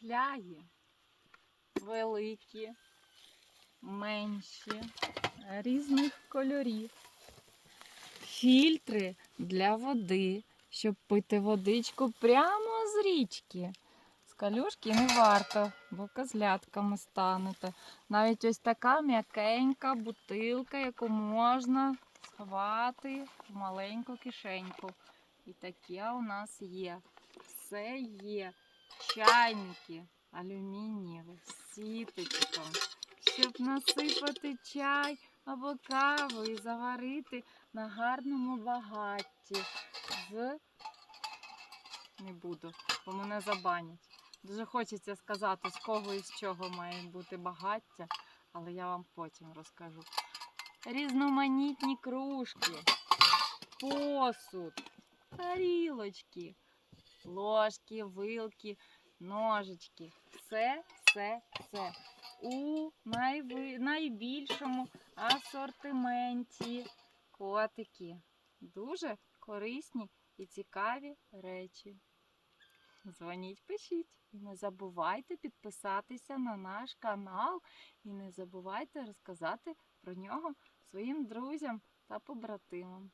фляги. Великі, менші, різних кольорів. Фільтри для води, щоб пити водичку прямо з річки. З калюшки не варто, бо козлятками станете. Навіть ось така м'якенька бутилка, яку можна сховати в маленьку кишеньку. І таке у нас є. Все є. Чайники алюмінієві, з сіточком, щоб насипати чай або каву і заварити на гарному багатті. З не буду, бо мене забанять. Дуже хочеться сказати, з кого і з чого має бути багаття, але я вам потім розкажу. Різноманітні кружки, посуд, тарілочки, ложки, вилки, ножички. Все, все, все. У найбільшому асортименті котики. Дуже корисні і цікаві речі. Дзвоніть, пишіть. І не забувайте підписатися на наш канал. І не забувайте розказати про нього своїм друзям та побратимам.